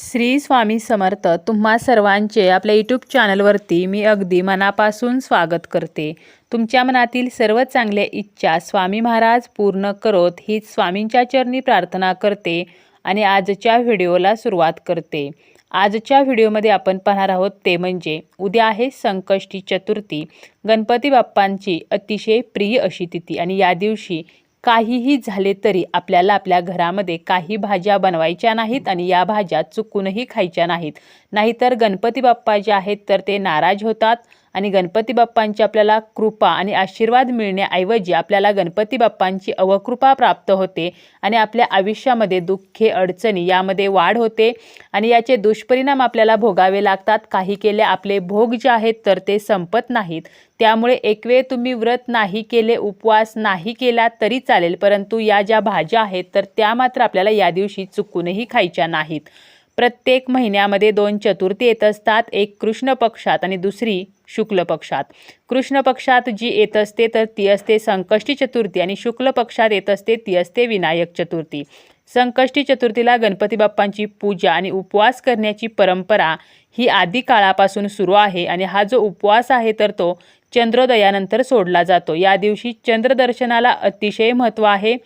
श्री स्वामी समर्थ तुम्हा सर्वांचे आपल्या यूट्यूब चॅनलवरती मी अगदी मनापासून स्वागत करते. तुमच्या मनातील सर्व चांगल्या इच्छा स्वामी महाराज पूर्ण करोत हीच स्वामींच्या चरणी प्रार्थना करते आणि आजच्या व्हिडिओला सुरुवात करते. आजच्या व्हिडिओमध्ये आपण पाहणार आहोत ते म्हणजे उद्या आहे संकष्टी चतुर्थी. गणपती बाप्पांची अतिशय प्रिय अशी तिथी आणि या दिवशी काहीही झाले तरी आपल्याला आपल्या घरामध्ये काही भाज्या बनवायच्या नाहीत आणि या भाज्या चुकूनही खायच्या नाहीत. नाहीतर गणपती बाप्पा जे आहेत तर ते नाराज होतात. आणि गणपती बाप्पांची आपल्याला कृपा आणि आशीर्वाद मिळण्याऐवजी आपल्याला गणपती बाप्पांची अवकृपा प्राप्त होते आणि आपल्या आयुष्यामध्ये दुःखे अडचणी यामध्ये वाढ होते आणि याचे दुष्परिणाम आपल्याला भोगावे लागतात. काही केले आपले भोग जे आहेत तर ते संपत नाहीत. त्यामुळे एक वेळ तुम्ही व्रत नाही केले उपवास नाही केला तरी चालेल परंतु या ज्या भाज्या आहेत तर त्या मात्र आपल्याला या दिवशी चुकूनही खायच्या नाहीत. प्रत्येक महिन्यामध्ये दोन चतुर्थी येत असतात. एक कृष्ण पक्षात आणि दुसरी शुक्ल पक्षात. कृष्ण पक्षात जी येत असते तर ती असते संकष्टी चतुर्थी आणि शुक्ल पक्षात येत असते ती असते विनायक चतुर्थी. संकष्टी चतुर्थीला गणपती बाप्पांची पूजा आणि उपवास करण्याची परंपरा ही आधी काळापासून सुरू आहे आणि हा जो उपवास आहे तर तो चंद्रोदयानंतर सोडला जातो. या दिवशी चंद्रदर्शनाला अतिशय महत्त्व आहे.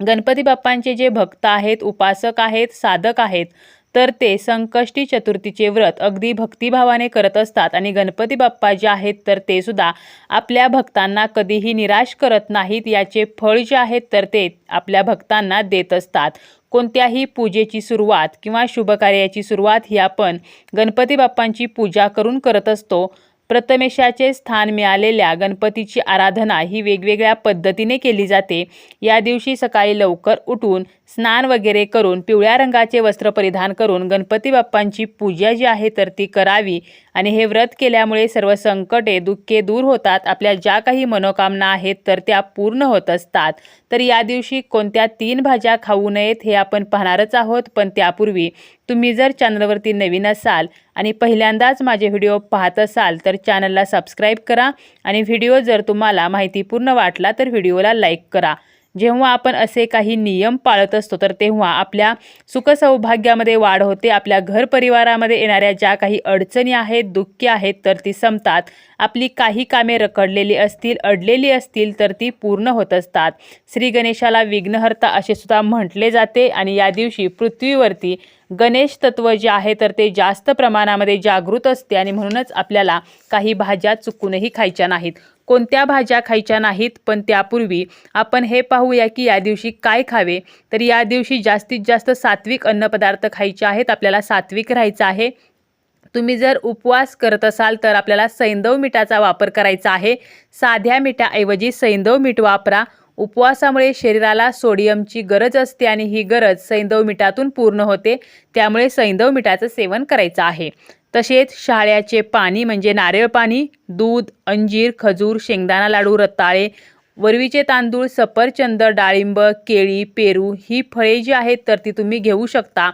गणपती बाप्पांचे जे भक्त आहेत उपासक आहेत साधक आहेत तर ते संकष्टी चतुर्थीचे व्रत अगदी भक्तिभावाने करत असतात आणि गणपती बाप्पा जे आहेत तर ते सुद्धा आपल्या भक्तांना कधीही निराश करत नाहीत. याचे फळ जे आहेत तर ते आपल्या भक्तांना देत असतात. कोणत्याही पूजेची सुरुवात किंवा शुभकार्याची सुरुवात ही आपण गणपती बाप्पांची पूजा करून करत असतो. प्रथमेशाचे स्थान मिळालेल्या गणपतीची आराधना ही वेगवेगळ्या पद्धतीने केली जाते. या दिवशी सकाळी लवकर उठून स्नान वगैरे करून पिवळ्या रंगाचे वस्त्र परिधान करून गणपती बाप्पांची पूजा जी आहे तर ती करावी. आणि हे व्रत केल्यामुळे सर्व संकटे दुःखे दूर होतात. आपल्या ज्या काही मनोकामना आहेत तर त्या पूर्ण होत असतात. तर या दिवशी कोणत्या तीन भाज्या खाऊ नयेत हे आपण पाहणारच आहोत. पण त्यापूर्वी तुम्ही जर चॅनलवरती नवीन असाल आणि पहिल्यांदाच माझे व्हिडिओ पाहत असाल तर चॅनलला सबस्क्राईब करा. आणि व्हिडिओ जर तुम्हाला माहितीपूर्ण वाटला तर व्हिडिओला लाईक करा. जेव्हा आपण असे काही नियम पाळत असतो तर तेव्हा आपल्या सुखसौभाग्यामध्ये वाढ होते. आपल्या घर परिवारामध्ये येणाऱ्या ज्या काही अडचणी आहेत दुःखे आहेत तर ती संपतात. आपली काही कामे रखडलेली असतील अडलेली असतील तर ती पूर्ण होत असतात. श्री गणेशाला विघ्नहर्ता असे सुद्धा म्हटले जाते आणि या दिवशी पृथ्वीवरती गणेश तत्व जे आहे तर ते जास्त प्रमाणामध्ये जागृत असते आणि म्हणूनच आपल्याला काही भाज्या चुकूनही खायच्या नाहीत. कोणत्या भाज्या खायच्या नाहीत पण त्यापूर्वी आपण हे पाहूया की या दिवशी काय खावे. तर या दिवशी जास्तीत जास्त सात्विक अन्नपदार्थ खायचे आहेत आपल्याला सात्विक राहायचं आहे. तुम्ही जर उपवास करत असाल तर आपल्याला सैंदव मिठाचा वापर करायचा आहे. साध्या मिठाऐवजी सैंदव मीठ वापरा. उपवासामुळे शरीराला सोडियमची गरज असते आणि ही गरज सैंधव मिठातून पूर्ण होते त्यामुळे सैंधव मिठाचं सेवन करायचं आहे. तसेच शाळ्याचे पाणी म्हणजे नारळ पाणी दूध अंजीर खजूर शेंगदाणा लाडू रताळे वरवीचे तांदूळ सफरचंद डाळिंब केळी पेरू ही फळे जी आहेत तर ती तुम्ही घेऊ शकता.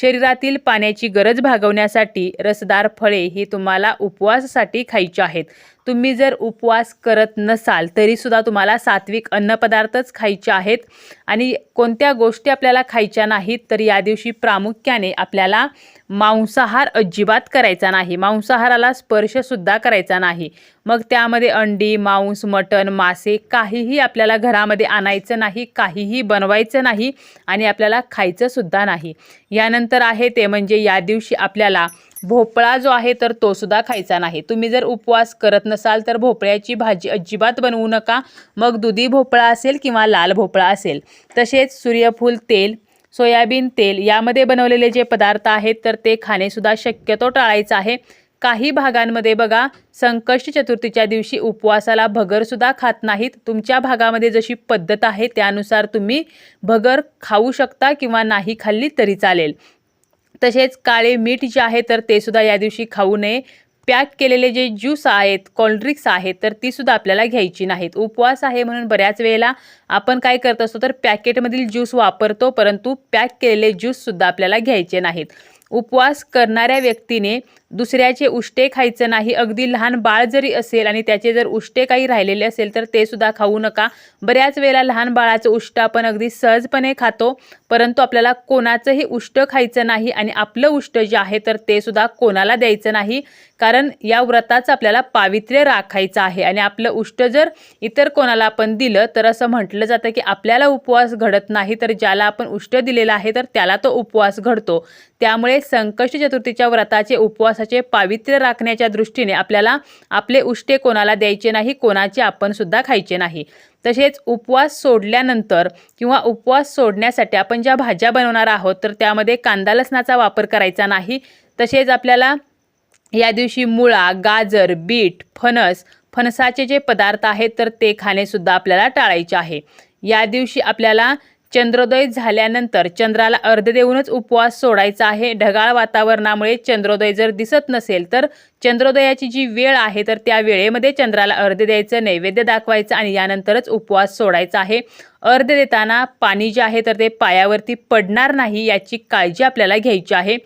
शरीरातील पाण्याची गरज भागवण्यासाठी रसदार फळे ही तुम्हाला उपवासासाठी खायची आहेत. तुम्ही जर उपवास करत नसाल तरीसुद्धा तुम्हाला सात्विक अन्नपदार्थच खायचे आहेत. आणि कोणत्या गोष्टी आपल्याला खायच्या नाहीत तर या दिवशी प्रामुख्याने आपल्याला मांसाहार अजिबात करायचा नाही. मांसाहाराला स्पर्शसुद्धा करायचा नाही. मग त्यामध्ये अंडी मांस मटण मासे काहीही आपल्याला घरामध्ये आणायचं नाही काहीही बनवायचं नाही आणि आपल्याला खायचंसुद्धा नाही. यानंतर आहे ते म्हणजे या दिवशी आपल्याला भोपळा जो आहे तर तो सुद्धा खायचा नाही. तुम्ही जर उपवास करत नसाल तर भोपळ्याची भाजी अजिबात बनवू नका. मग दुधी भोपळा असेल किंवा लाल भोपळा असेल. तसेच सूर्यफूल तेल सोयाबीन तेल यामध्ये बनवलेले जे पदार्थ आहेत तर ते खाणेसुद्धा शक्यतो टाळायचं आहे. काही भागांमध्ये बघा संकष्ट चतुर्थीच्या दिवशी उपवासाला भगरसुद्धा खात नाहीत. तुमच्या भागामध्ये जशी पद्धत आहे त्यानुसार तुम्ही भगर खाऊ शकता किंवा नाही खाल्ली तरी चालेल. तसेच काळे मीठ जे आहे तर ते सुद्धा या दिवशी खाऊ नये. पॅक केलेले जे ज्यूस आहेत कोल्ड्रिंक्स आहेत तर ती सुद्धा आपल्याला घ्यायची नाहीत. उपवास आहे म्हणून बऱ्याच वेळेला आपण काय करत असतो तर पॅकेटमधील ज्यूस वापरतो परंतु पॅक केलेले ज्यूससुद्धा आपल्याला घ्यायचे नाहीत. उपवास करणाऱ्या व्यक्तीने दुसऱ्याचे उष्टे खायचं नाही. अगदी लहान बाळ जरी असेल आणि त्याचे जर उष्टे काही राहिलेले असेल तर ते सुद्धा खाऊ नका. बऱ्याच वेळेला लहान बाळाचं उष्ट आपण अगदी सहजपणे खातो परंतु आपल्याला कोणाचंही उष्ट खायचं नाही आणि आपलं उष्ट जे आहे तर ते सुद्धा कोणाला द्यायचं नाही. कारण या व्रताचं आपल्याला पावित्र्य राखायचं आहे आणि आपलं उष्ट जर इतर कोणाला आपण दिलं तर असं म्हटलं जातं की आपल्याला उपवास घडत नाही तर ज्याला आपण उष्ट दिलेला आहे तर त्याला तो उपवास घडतो. त्यामुळे संकष्ट चतुर्थीच्या व्रताचे उपवास विश्वासाचे पावित्र्य राखण्याच्या दृष्टीने आपल्याला आपले उष्टे कोणाला द्यायचे नाही कोणाचे आपण सुद्धा खायचे नाही. तसेच उपवास सोडल्यानंतर किंवा उपवास सोडण्यासाठी आपण ज्या भाज्या बनवणार आहोत तर त्यामध्ये कांदा लसणाचा वापर करायचा नाही. तसेच आपल्याला या दिवशी मुळा गाजर बीट फणस फणसाचे जे पदार्थ आहेत तर ते खाणेसुद्धा आपल्याला टाळायचे आहे. या दिवशी आपल्याला चंद्रोदय झाल्यानंतर चंद्राला अर्ध देऊनच उपवास सोडायचा आहे. ढगाळ वातावरणामुळे चंद्रोदय जर दिसत नसेल तर चंद्रोदयाची जी वेळ आहे तर त्या वेळेमध्ये चंद्राला अर्ध द्यायचं नैवेद्य दाखवायचं आणि यानंतरच उपवास सोडायचा आहे. अर्ध देताना पाणी जे आहे तर ते पायावरती पडणार नाही याची काळजी आपल्याला घ्यायची आहे.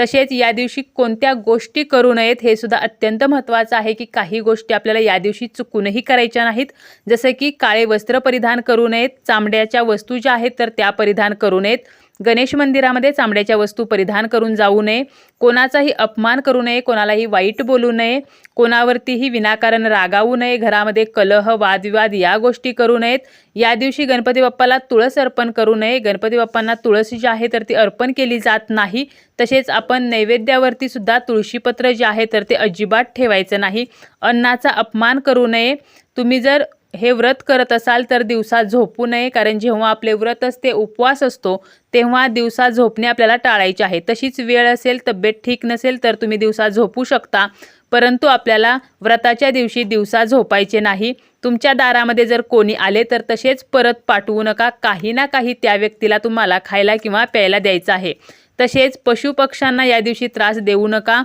तसेच या दिवशी कोणत्या गोष्टी करू नयेत हे सुद्धा अत्यंत महत्त्वाचं आहे की काही गोष्टी आपल्याला या दिवशी चुकूनही करायच्या नाहीत. जसं की काळे वस्त्र परिधान करू नयेत चामड्याच्या वस्तू ज्या आहेत तर त्या परिधान करू नयेत. गणेश मंदिरामध्ये चामड्याच्या वस्तू परिधान करून जाऊ नये. कोणाचाही अपमान करू नये. कोणालाही वाईट बोलू नये. कोणावरतीही विनाकारण रागावू नये. घरामध्ये कलह वादविवाद या गोष्टी करू नयेत. या दिवशी गणपती बाप्पाला तुळस अर्पण करू नये. गणपती बाप्पांना तुळस जी आहे तर ती अर्पण केली जात नाही. तसेच आपण नैवेद्यावरती सुद्धा तुळशीपत्र जे आहे तर ते अजिबात ठेवायचं नाही. अन्नाचा अपमान करू नये. तुम्ही जर हे व्रत करत असाल तर दिवसा झोपू नये कारण जेव्हा आपले व्रत असते उपवास असतो तेव्हा दिवसा झोपणे आपल्याला टाळायचे आहे. तशीच वेळ असेल तब्येत ठीक नसेल तर तुम्ही दिवसा झोपू शकता. परंतु आपल्याला व्रताच्या दिवशी दिवसा झोपायचे नाही. तुमच्या दारामध्ये जर कोणी आले तर तसेच परत पाठवू नका. काही ना काही त्या व्यक्तीला तुम्हाला खायला किंवा प्यायला द्यायचं आहे. तसेच पशुपक्ष्यांना या दिवशी त्रास देऊ नका.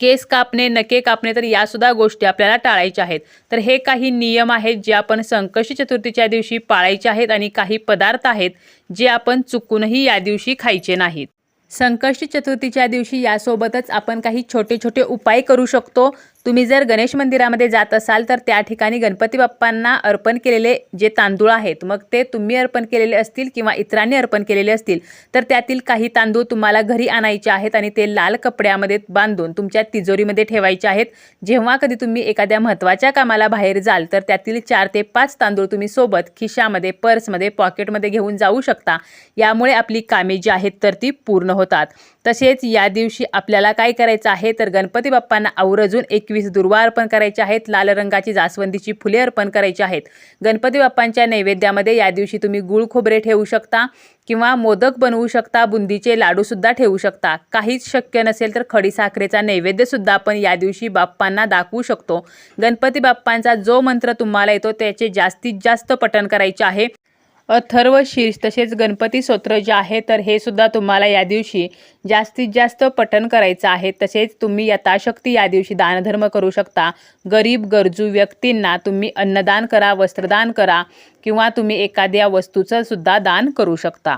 केस कापणे नके कापणे तर यासुद्धा गोष्टी आपल्याला टाळायच्या आहेत. तर हे काही नियम आहेत जे आपण संकष्टी चतुर्थीच्या दिवशी पाळायचे आहेत आणि काही पदार्थ आहेत जे आपण चुकूनही या दिवशी खायचे नाहीत. संकष्टी चतुर्थीच्या दिवशी यासोबतच आपण काही छोटे छोटे उपाय करू शकतो. तुम्ही जर गणेश मंदिरामध्ये जात असाल तर त्या ठिकाणी गणपती बाप्पांना अर्पण केलेले जे तांदूळ आहेत मग ते तुम्ही अर्पण केलेले असतील किंवा इतरांनी अर्पण केलेले असतील तर त्यातील काही तांदूळ तुम्हाला घरी आणायचे आहेत आणि ते लाल कपड्यामध्ये बांधून तुमच्या तिजोरीमध्ये ठेवायचे आहेत. जेव्हा कधी तुम्ही एखाद्या महत्त्वाच्या कामाला बाहेर जाल तर त्यातील चार ते पाच तांदूळ तुम्ही सोबत खिशामध्ये पर्समध्ये पॉकेटमध्ये घेऊन जाऊ शकता. यामुळे आपली कामे जी आहेत तर ती पूर्ण होतात. तसेच या दिवशी आपल्याला काय करायचं आहे तर गणपती बाप्पांना आवर्जून एकवीस दुर्वा अर्पण करायचे आहेत. लाल रंगाची जास्वंदीची फुले अर्पण करायची आहेत. गणपती बाप्पांच्या नैवेद्यामध्ये या दिवशी तुम्ही गुळ खोबरे ठेवू शकता किंवा मोदक बनवू शकता बुंदीचे लाडूसुद्धा ठेवू शकता. काहीच शक्य नसेल तर खडीसाखरेचा नैवेद्यसुद्धा आपण या दिवशी बाप्पांना दाखवू शकतो. गणपती बाप्पांचा जो मंत्र तुम्हाला येतो त्याचे जास्तीत जास्त पठण करायचे आहे. अथर्व शीर्ष तसेच गणपती स्तोत्र जे आहे तर हे सुद्धा तुम्हाला या दिवशी जास्तीत जास्त पठण करायचं आहे. तसेच तुम्ही यथाशक्ती या दिवशी दानधर्म करू शकता. गरीब गरजू व्यक्तींना तुम्ही अन्नदान करा वस्त्रदान करा किंवा तुम्ही एखाद्या वस्तूचं सुद्धा दान करू शकता.